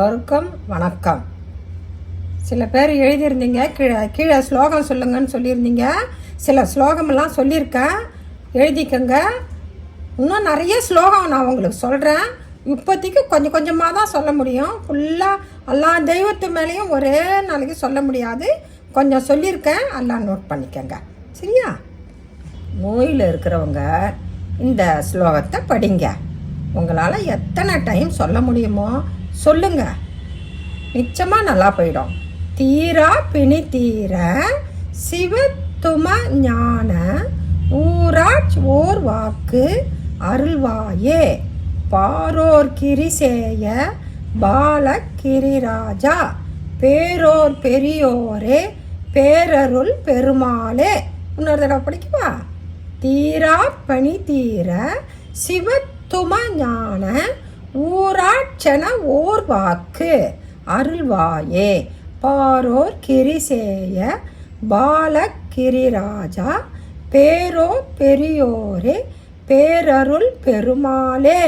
எல்லோருக்கும் வணக்கம். சில பேர் எழுதியிருந்தீங்க கீழே கீழே ஸ்லோகம் சொல்லுங்கன்னு சொல்லியிருந்தீங்க. சில ஸ்லோகமெல்லாம் சொல்லியிருக்கேன். எழுதிக்கங்க. இன்னும் நிறைய ஸ்லோகம் நான் உங்களுக்கு சொல்கிறேன் இப்போதைக்கு கொஞ்சம் கொஞ்சமாக தான் சொல்ல முடியும். ஃபுல்லாக எல்லா தெய்வத்து மேலேயும் ஒரே நாளைக்கு சொல்ல முடியாது. கொஞ்சம் சொல்லியிருக்கேன். எல்லாம் நோட் பண்ணிக்கங்க. சரியா? நோயில் இருக்கிறவங்க இந்த ஸ்லோகத்தை படிங்க. உங்களால் எத்தனை டைம் சொல்ல முடியுமோ சொல்லுங்க. நிச்சயமாக நல்லா போயிடும். தீரா பிணி தீர சிவத்தும ஞான ஊராஜ் ஓர் வாக்கு அருள்வாயே. பாரோர் கிரிசேய பாலகிரிராஜா. பேரோர் பெரியோரே பேரருள் பெருமாளே. இன்னொரு தடவை படிக்குமா? தீரா பணி தீர சிவத்தும ஞான ஊராட்சன ஓர் வாக்கு அருள்வாயே. பாரோர் கிரிசேய பாலகிரிராஜா பேரோ பெரியோரே பேரருள் பெருமாளே.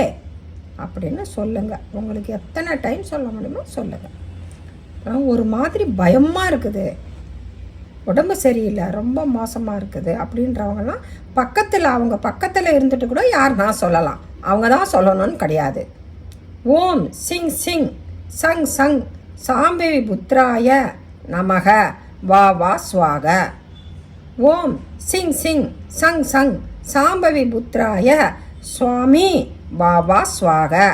அப்படின்னு சொல்லுங்க. உங்களுக்கு எத்தனை டைம் சொல்ல முடியுமோ சொல்லுங்க. ஒரு மாதிரி பயமாக இருக்குது. உடம்பு சரியில்லை ரொம்ப மோசமாக இருக்குது அப்படின்றவங்கலாம் பக்கத்தில் அவங்க பக்கத்தில் இருந்துட்டு கூட யார் நான் சொல்லலாம். அவங்க தான் சொல்லணும்னு கிடையாது. ஓம் சிங் சிங் சங் சங் சாம்பவி புத்ராய நமக வா வா ஸ்வாக ஓம் சிங் சிங் சங் சங் சாம்பவி புத்ராய சுவாமி வா வா ஸ்வாக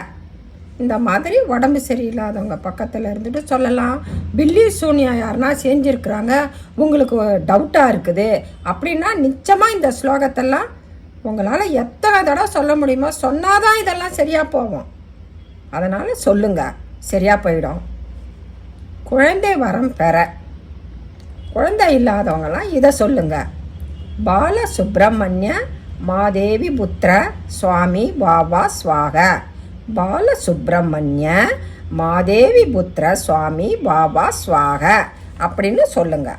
இந்த மாதிரி உடம்பு சரியில்லாதவங்க பக்கத்தில் இருந்துட்டு சொல்லலாம். பில்லி சூனியா யாருன்னா செஞ்சுருக்குறாங்க. உங்களுக்கு டவுட்டாக இருக்குது அப்படின்னா நிச்சயமாக இந்த ஸ்லோகத்தெல்லாம் உங்களால் எத்தனை தடவை சொல்ல முடியுமோ சொன்னாதான் இதெல்லாம் சரியாக போகும். அதனால் சொல்லுங்க. சரியாக போயிடும். குழந்தை வரம் பெற. குழந்தை இல்லாதவங்களாம் இதை சொல்லுங்க. பால சுப்பிரமணிய மாதேவி புத்திர சுவாமி வாவா சுவாக. பால சுப்பிரமணிய மாதேவி புத்திர சுவாமி பாபா ஸ்வாக அப்படின்னு சொல்லுங்க.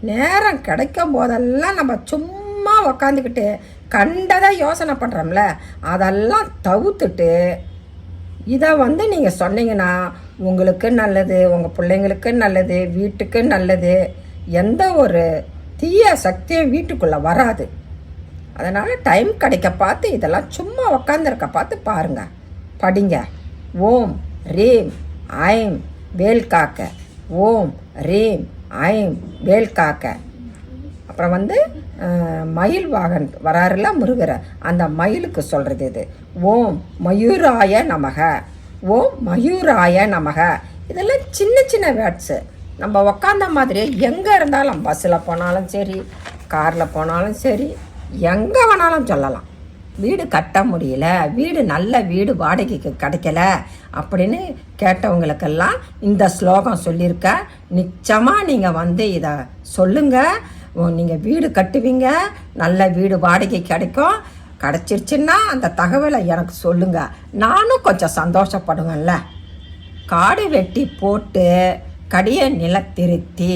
நேரம் கிடைக்கும் போதெல்லாம் நம்ம சும்மா உக்காந்துக்கிட்டு கண்டதை யோசனை பண்ணுறோம்ல அதெல்லாம் தவிர்த்துட்டு இதை வந்து நீங்கள் சொன்னீங்கன்னா உங்களுக்கு நல்லது உங்கள் பிள்ளைங்களுக்கு நல்லது வீட்டுக்கு நல்லது எந்த ஒரு தீய சக்தியும் வீட்டுக்குள்ளே வராது. அதனால் டைம் கிடைக்க பார்த்து இதெல்லாம் சும்மா உக்காந்துருக்க பார்த்து பாருங்கள் படிங்க. ஓம் ரீம் ஐம் வேல் காக்க. ஓம் ரீம் ஐம் வேல் காக்க. அப்புறம் வந்து மயில் வாகன் வராருல முருகர். அந்த மயிலுக்கு சொல்கிறது இது. ஓம் மயூராய நமக. ஓம் மயூராய நமக. இதெல்லாம் சின்ன சின்ன வேர்ட்ஸு. நம்ம உக்காந்த மாதிரி எங்கே இருந்தாலும் பஸ்ஸில் போனாலும் சரி காரில் போனாலும் சரி எங்கே வேணாலும் சொல்லலாம். வீடு கட்ட முடியல வீடு நல்ல வீடு வாடகைக்கு கிடைக்கல அப்படின்னு கேட்டவங்களுக்கெல்லாம் இந்த ஸ்லோகம் சொல்லியிருக்க. நிச்சயமாக நீங்கள் வந்து இதை சொல்லுங்கள் நீங்கள் வீடு கட்டுவீங்க நல்ல வீடு வாடகை கிடைக்கும். கிடச்சிருச்சுன்னா அந்த தகவலை எனக்கு சொல்லுங்கள் நானும் கொஞ்சம் சந்தோஷப்படுவேன்ல. காடு வெட்டி போட்டு கடிய நிலத்திருத்தி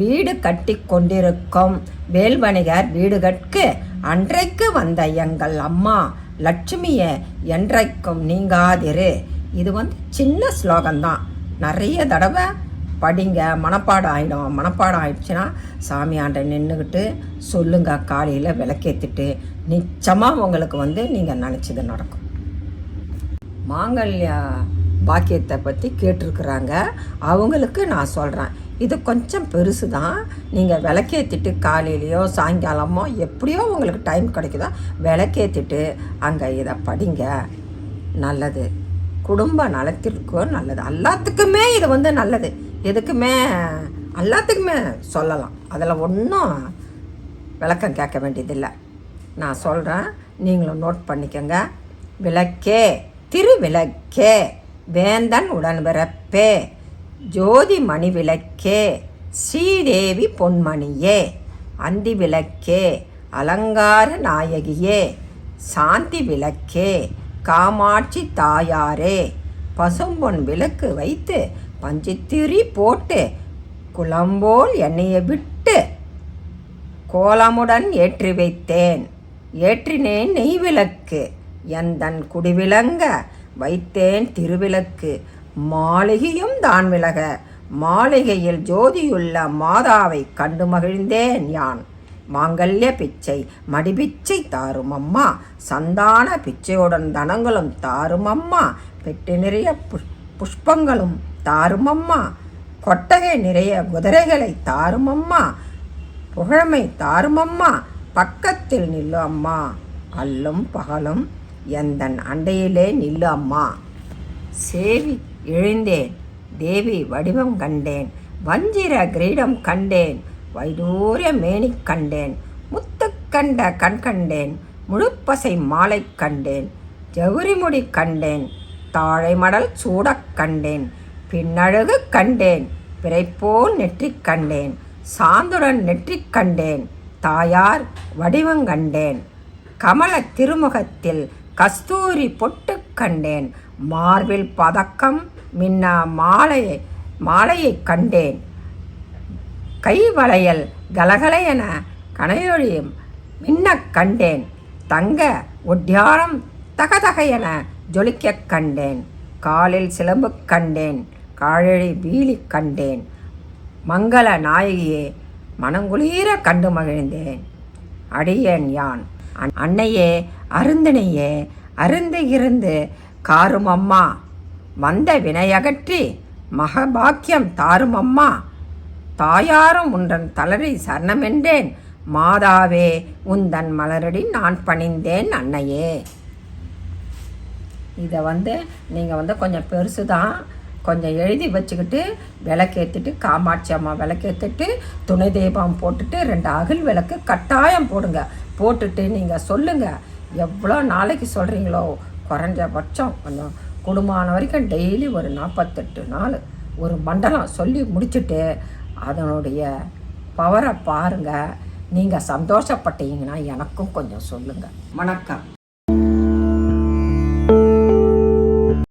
வீடு கட்டி கொண்டிருக்கும் வேல்வணிகர் வீடுகட்கு அன்றைக்கு வந்த எங்கள் அம்மா லட்சுமியை என்றைக்கும் நீங்காதிரு. இது வந்து சின்ன ஸ்லோகம்தான். நிறைய தடவை படிங்க. மனப்பாடம் ஆகிடும் மனப்பாடம் ஆயிடுச்சுன்னா சாமியாண்ட நின்றுக்கிட்டு சொல்லுங்க காலையில் விளக்கேற்றிட்டு நிச்சயமாக உங்களுக்கு வந்து நீங்கள் நினச்சது நடக்கும். மாங்கல்ய பாக்கியத்தை பற்றி கேட்டிருக்கிறாங்க. அவங்களுக்கு நான் சொல்கிறேன் இது கொஞ்சம் பெருசு தான் நீங்கள் விளக்கேற்றிட்டு காலையிலையோ சாயங்காலமோ எப்படியோ உங்களுக்கு டைம் கிடைக்குதோ? விளக்கேற்றிட்டு அங்கே இதை படிங்க. நல்லது. குடும்ப நலத்திற்கும் நல்லது. எல்லாத்துக்குமே இது வந்து நல்லது. எதுக்குமே? எல்லாத்துக்குமே சொல்லலாம். அதில் ஒன்றும் விளக்கம் கேட்க வேண்டியதில்லை. நான் சொல்கிறேன் நீங்களும் நோட் பண்ணிக்கோங்க. விளக்கே திருவிளக்கே வேந்தன் உடன்பிறப்பே ஜோதி மணி விளக்கே ஸ்ரீதேவி பொன்மணியே அந்தி விளக்கே அலங்கார நாயகியே சாந்தி விளக்கே காமாட்சி தாயாரே பசும்பொன் விளக்கு வைத்து பஞ்சித்திரி போட்டு குளம்போல் எண்ணெயை விட்டு கோலமுடன் ஏற்றி வைத்தேன். ஏற்றினேன் நெய் விளக்கு எந்தன் குடிவிளங்க வைத்தேன் திருவிளக்கு. மாளிகையும் தான் விலக மாளிகையில் ஜோதியுள்ள மாதாவை கண்டு மகிழ்ந்தேன் யான். மாங்கல்ய பிச்சை மடிபிச்சை தாரும் அம்மா சந்தான பிச்சையுடன் தனங்களும் தாரும் அம்மா பெட்டு நிறைய புஷ் புஷ்பங்களும் தாரும் அம்மா கொட்டகை நிறைய குதிரைகளை தாரும் அம்மா புகழமை தாரும் அம்மா பக்கத்தில் நில்லு அம்மா. அல்லும் பகலும் எந்தன் அண்டையிலே நில்லு அம்மா. சேவி எழுந்தேன். தேவி வடிவம் கண்டேன். வஞ்சிர கிரீடம் கண்டேன். வைடூரிய மேனி கண்டேன் முத்து கண்ட கண் கண்டேன் முழுப்பசை மாலை கண்டேன் ஜவுரிமுடி கண்டேன் தாழை மடல் சூடக் கண்டேன் பின்னழகு கண்டேன் பிறைப்போல் நெற்றி கண்டேன் சாந்துடன் நெற்றி கண்டேன் தாயார் வடிவங்கண்டேன் கமல திருமுகத்தில் கஸ்தூரி பொட்டு கண்டேன் மார்பில் பதக்கம் மின்ன மாலையை மாலையை கண்டேன். கை வளையல் கலகலையென கனையொழியும் மின்னக் கண்டேன். தங்க ஒட்டியாரம் தகதகையென ஜொலிக்கக் கண்டேன். காலில் சிலம்பு கண்டேன். காழழி வீழி கண்டேன். மங்கள நாயகியே மனங்குளீர கண்டு மகிழ்ந்தேன். அடியேன் யான். அன்னையே அருந்தினையே அருந்திருந்து காரும் அம்மா வந்த வினையகற்றி மகபாக்கியம் தாரும் அம்மா தாயாரும் உன்றன் தளரை சரணமென்றேன். மாதாவே உந்தன் மலரடி நான் பணிந்தேன் அன்னையே. இதை வந்து நீங்கள் வந்து கொஞ்சம் பெருசு தான் கொஞ்சம் எழுதி வச்சுக்கிட்டு விளக்கேற்றிட்டு காமாட்சி அம்மா விளக்கேற்றிட்டு துணை தெய்வம் போட்டுட்டு ரெண்டு அகில் விளக்கு கட்டாயம் போடுங்க. போட்டுட்டு நீங்கள் சொல்லுங்கள் எவ்வளோ நாளைக்கு சொல்கிறீங்களோ குறைஞ்சபட்சம் கொஞ்சம் குடும்பமான வரைக்கும் டெய்லி ஒரு நாற்பத்தெட்டு நாள். ஒரு மண்டலம் சொல்லி முடிச்சுட்டு அதனுடைய பவரை பாருங்கள் நீங்கள் சந்தோஷப்பட்டீங்கன்னா எனக்கும் கொஞ்சம் சொல்லுங்கள் வணக்கம்.